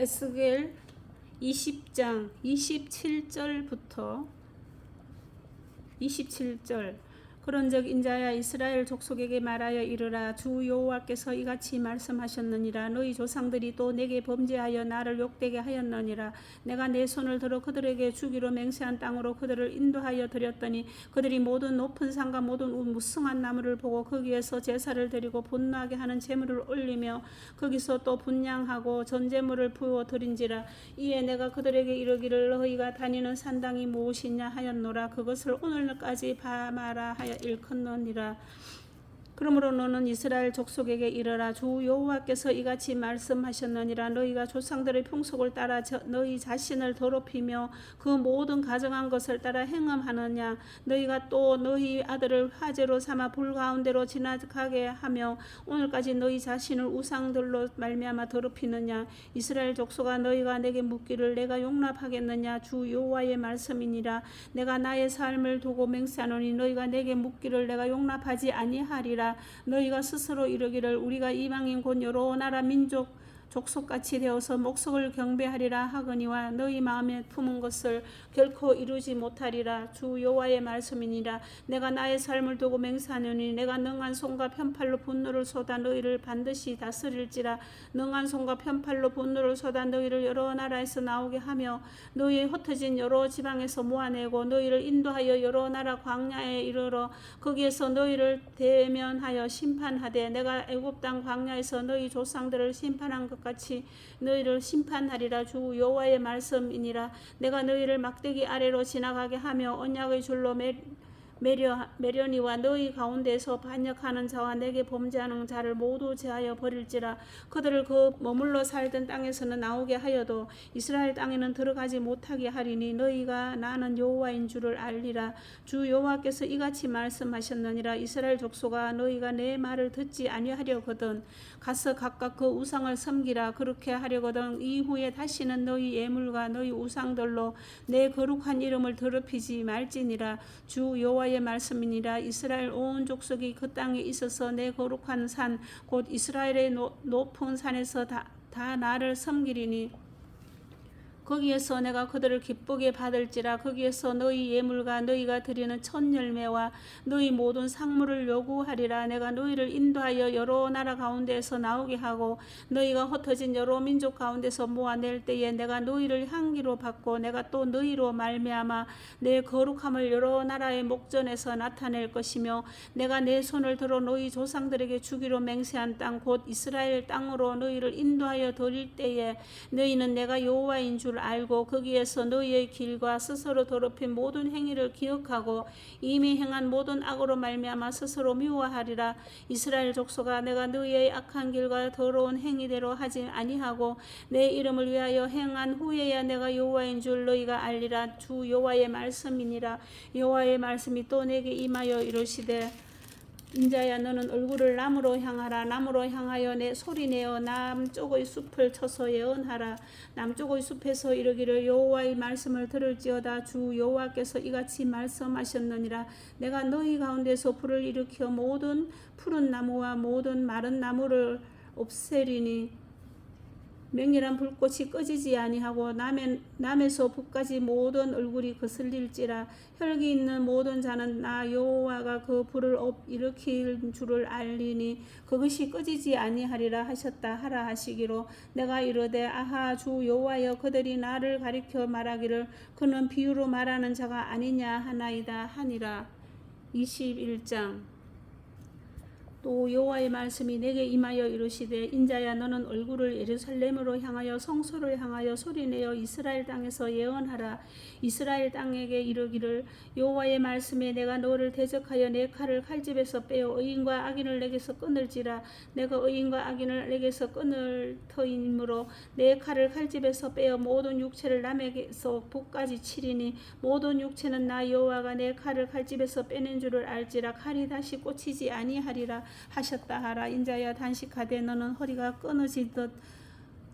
에스겔 20장 27절부터 27절 그런즉 인자야 이스라엘 족속에게 말하여 이르라 주 여호와께서 이같이 말씀하셨느니라. 너희 조상들이 또 내게 범죄하여 나를 욕되게 하였느니라. 내가 내 손을 들어 그들에게 주기로 맹세한 땅으로 그들을 인도하여 드렸더니 그들이 모든 높은 산과 모든 무성한 나무를 보고 거기에서 제사를 드리고 분노하게 하는 제물을 올리며 거기서 또 분양하고 전제물을 부어 드린지라. 이에 내가 그들에게 이르기를 너희가 다니는 산당이 무엇이냐 하였노라. 그것을 오늘까지 밤하라 하여 일컫느니라 그러므로 너는 이스라엘 족속에게 이르라. 주 여호와께서 이같이 말씀하셨느니라. 너희가 조상들의 풍속을 따라 저, 너희 자신을 더럽히며 그 모든 가정한 것을 따라 행함하느냐. 너희가 또 너희 아들을 화제로 삼아 불 가운데로 지나가게 하며 오늘까지 너희 자신을 우상들로 말미암아 더럽히느냐. 이스라엘 족속아 너희가 내게 묻기를 내가 용납하겠느냐. 주 여호와의 말씀이니라. 내가 나의 삶을 두고 맹세하노니 너희가 내게 묻기를 내가 용납하지 아니하리라 너희가 스스로 이르기를 우리가 이방인 곧 여러 나라 민족 족속같이 되어서 목석을 경배하리라 하거니와 너희 마음에 품은 것을 결코 이루지 못하리라. 주 여호와의 말씀이니라. 내가 나의 삶을 두고 맹세하노니 내가 능한 손과 편팔로 분노를 쏟아 너희를 반드시 다스릴지라. 능한 손과 편팔로 분노를 쏟아 너희를 여러 나라에서 나오게 하며 너희의 흩어진 여러 지방에서 모아내고 너희를 인도하여 여러 나라 광야에 이르러 거기에서 너희를 대면하여 심판하되 내가 애굽 땅 광야에서 너희 조상들을 심판한 것 같이 너희를 심판하리라. 주 여호와의 말씀이니라. 내가 너희를 막대기 아래로 지나가게 하며 언약의 줄로 매 매려, 매련이와 너희 가운데서 반역하는 자와 내게 범죄하는 자를 모두 제하여 버릴지라. 그들을 그 머물러 살던 땅에서는 나오게 하여도 이스라엘 땅에는 들어가지 못하게 하리니 너희가 나는 여호와인 줄을 알리라. 주 여호와께서 이같이 말씀하셨느니라. 이스라엘 족속아 너희가 내 말을 듣지 아니하려거든 가서 각각 그 우상을 섬기라. 그렇게 하려거든 이후에 다시는 너희 예물과 너희 우상들로 내 거룩한 이름을 더럽히지 말지니라. 주 여호와 의 말씀이니라. 이스라엘 온 족속이 그 땅에 있어서 내 거룩한 산 곧 이스라엘의 노- 높은 산에서 다, 다 나를 섬기리니 거기에서 내가 그들을 기쁘게 받을지라 거기에서 너희 예물과 너희가 드리는 첫 열매와 너희 모든 상물을 요구하리라. 내가 너희를 인도하여 여러 나라 가운데에서 나오게 하고 너희가 흩어진 여러 민족 가운데서 모아낼 때에 내가 너희를 향기로 받고 내가 또 너희로 말미암아 내 거룩함을 여러 나라의 목전에서 나타낼 것이며 내가 내 손을 들어 너희 조상들에게 주기로 맹세한 땅 곧 이스라엘 땅으로 너희를 인도하여 드릴 때에 너희는 내가 여호와인 줄 알고 거기에서 너희의 길과 스스로 더럽힌 모든 행위를 기억하고 이미 행한 모든 악으로 말미암아 스스로 미워하리라. 이스라엘 족속아 내가 너희의 악한 길과 더러운 행위대로 하지 아니하고 내 이름을 위하여 행한 후에야 내가 여호와인 줄 너희가 알리라. 주 여호와의 말씀이니라. 여호와의 말씀이 또 내게 임하여 이르시되 인자야 너는 얼굴을 남으로 향하라. 남으로 향하여 내 소리내어 남쪽의 숲을 쳐서 예언하라. 남쪽의 숲에서 이르기를 여호와의 말씀을 들을지어다. 주 여호와께서 이같이 말씀하셨느니라. 내가 너희 가운데서 불을 일으켜 모든 푸른 나무와 모든 마른 나무를 없애리니 맹렬한 불꽃이 꺼지지 아니하고 남의, 남에서 북까지 모든 얼굴이 거슬릴지라 혈기 있는 모든 자는 나 여호와가 그 불을 업 일으킬 줄을 알리니 그것이 꺼지지 아니하리라 하셨다 하라 하시기로 내가 이르되 아하 주 여호와여 그들이 나를 가리켜 말하기를 그는 비유로 말하는 자가 아니냐 하나이다 하니라. 21장 또 여호와의 말씀이 내게 임하여 이르시되 인자야 너는 얼굴을 예루살렘으로 향하여 성소를 향하여 소리내어 이스라엘 땅에서 예언하라. 이스라엘 땅에게 이르기를 여호와의 말씀에 내가 너를 대적하여 내 칼을 칼집에서 빼어 의인과 악인을 내게서 끊을지라. 내가 의인과 악인을 내게서 끊을 터이므로 내 칼을 칼집에서 빼어 모든 육체를 남에게서 복까지 치리니 모든 육체는 나 여호와가 내 칼을 칼집에서 빼낸 줄을 알지라. 칼이 다시 꽂히지 아니하리라 하셨다 하라. 인자야 단식하되 너는 허리가 끊어지듯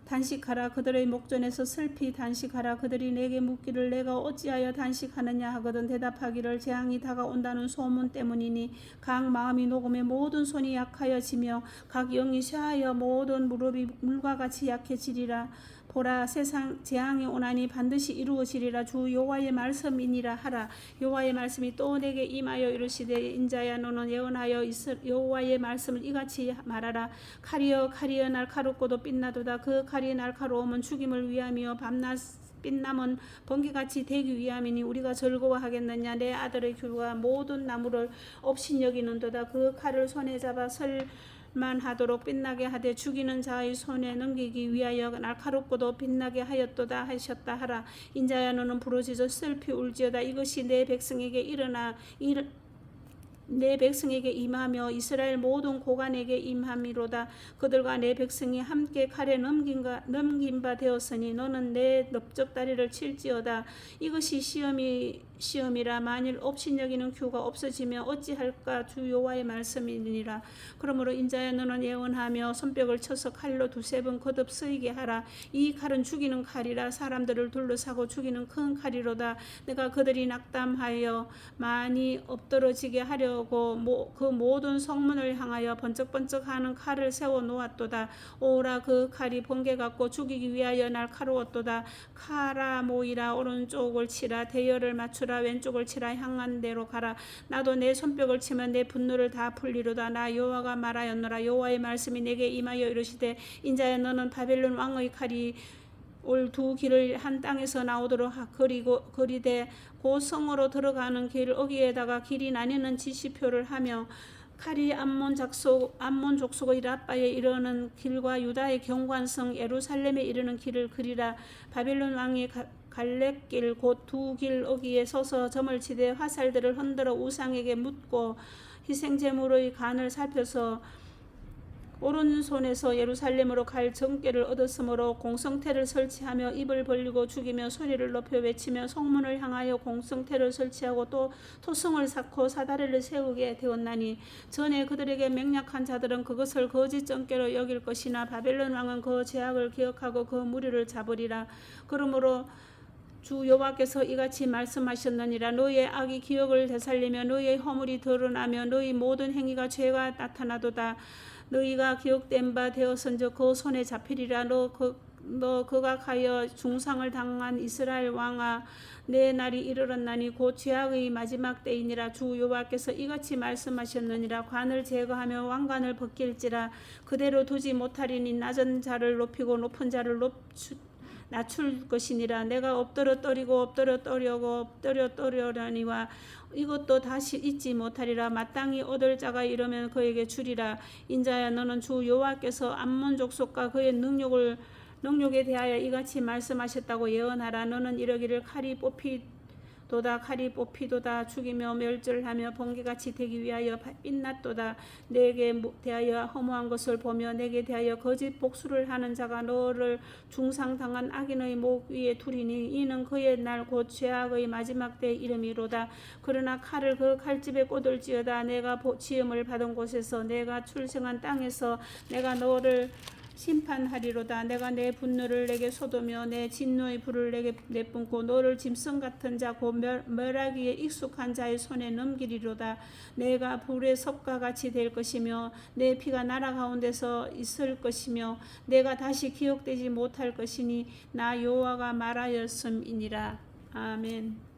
단식하라. 그들의 목전에서 슬피 단식하라. 그들이 내게 묻기를 내가 어찌하여 단식하느냐 하거든 대답하기를 재앙이 다가온다는 소문 때문이니 각 마음이 녹음에 모든 손이 약하여지며 각 영이 쇠하여 모든 무릎이 물과 같이 약해지리라. 보라 세상 재앙이 오나니 반드시 이루어지리라. 주 여호와의 말씀이니라 하라. 여호와의 말씀이 또 내게 임하여 이르시되 인자야 너는 예언하여 여호와의 말씀을 이같이 말하라. 칼이여 칼이여 날카롭고도 빛나도다. 그 칼이 날카로우면 죽임을 위함이요. 밤낮 빛남은 번개같이 되기 위함이니 우리가 즐거워하겠느냐? 내 아들의 규가 모든 나무를 없인 여기는도다. 그 칼을 손에 잡아 설 만하도록 빛나게 하되 죽이는 자의 손에 넘기기 위하여 날카롭고도 빛나게 하였도다 하셨다 하라. 인자야 너는 부러지져 슬피 울지어다. 이것이 내 백성에게 일어나 일, 내 백성에게 임하며 이스라엘 모든 고관에게 임함이로다. 그들과 내 백성이 함께 칼에 넘긴가, 넘긴 바 되었으니 너는 내 넓적 다리를 칠지어다. 이것이 시험이 시험이라 만일 없인 여기는 규가 없어지며 어찌할까 주 여호와의 말씀이니라. 그러므로 인자야 너는 예언하며 손뼉을 쳐서 칼로 두세 번 거듭 쓰이게 하라. 이 칼은 죽이는 칼이라 사람들을 둘러싸고 죽이는 큰 칼이로다. 내가 그들이 낙담하여 많이 엎드러지게 하려고 모, 그 모든 성문을 향하여 번쩍번쩍하는 칼을 세워 놓았도다. 오라 그 칼이 번개 같고 죽이기 위하여 날카로웠도다. 카라 모이라. 오른쪽을 치라. 대열을 맞추 라 왼쪽을 치라 향한 대로 가라. 나도 내 손뼉을 치면 내 분노를 다 풀리로다. 나 여호와가 말하였노라. 여호와의 말씀이 내게 임하여 이르시되 인자야 너는 바벨론 왕의 칼이 올두 길을 한 땅에서 나오도록 하- 그리고 그리되 그 성으로 들어가는 길 어기에다가 길이 나뉘는 지시표를 하며 칼이 암몬 작속 암몬 족속의 라빠에 이르는 길과 유다의 경관성 예루살렘에 이르는 길을 그리라. 바벨론 왕이 가- 갈렙길 곧 두 길 어기에 서서 점을 치되 화살들을 흔들어 우상에게 묻고 희생 제물의 간을 살펴서 오른손에서 예루살렘으로 갈 정계를 얻었으므로 공성태를 설치하며 입을 벌리고 죽이며 소리를 높여 외치며 성문을 향하여 공성태를 설치하고 또 토성을 쌓고 사다리를 세우게 되었나니 전에 그들에게 맹약한 자들은 그것을 거짓 정계로 여길 것이나 바벨론 왕은 그 죄악을 기억하고 그 무리를 잡으리라. 그러므로 주 여호와께서 이같이 말씀하셨느니라. 너희의 악이 기억을 되살리며 너희의 허물이 드러나며 너희 모든 행위가 죄가 나타나도다. 너희가 기억된 바 되었은즉 그 손에 잡히리라. 너 그, 너 그각하여 중상을 당한 이스라엘 왕아 내 날이 이르렀나니 곧 죄악의 마지막 때이니라. 주 여호와께서 이같이 말씀하셨느니라. 관을 제거하며 왕관을 벗길지라. 그대로 두지 못하리니 낮은 자를 높이고 높은 자를 높추 낮출 것이니라. 내가 엎드려 떠리고 엎드려 떠려고 엎드려 떠려려니와 이것도 다시 잊지 못하리라. 마땅히 얻을 자가 이르면 그에게 주리라. 인자야 너는 주 여호와께서 암몬 족속과 그의 능력을 능력에 대하여 이같이 말씀하셨다고 예언하라. 너는 이러기를 칼이 뽑히 도다 칼이 뽑히도다. 죽이며 멸절하며 번개같이 되기 위하여 빛났도다. 내게 대하여 허무한 것을 보며 내게 대하여 거짓 복수를 하는 자가 너를 중상당한 악인의 목 위에 두리니 이는 그의 날 곧 죄악의 마지막 때 이름이로다. 그러나 칼을 그 칼집에 꽂을지어다. 내가 보- 지음을 받은 곳에서 내가 출생한 땅에서 내가 너를 심판하리로다. 내가 내 분노를 내게 쏟으며 내 진노의 불을 내게 내뿜고 너를 짐승 같은 자 곧 멸하기에 익숙한 자의 손에 넘기리로다. 내가 불의 섭과 같이 될 것이며 내 피가 나라 가운데서 있을 것이며 내가 다시 기억되지 못할 것이니 나 여호와가 말하였음이니라. 아멘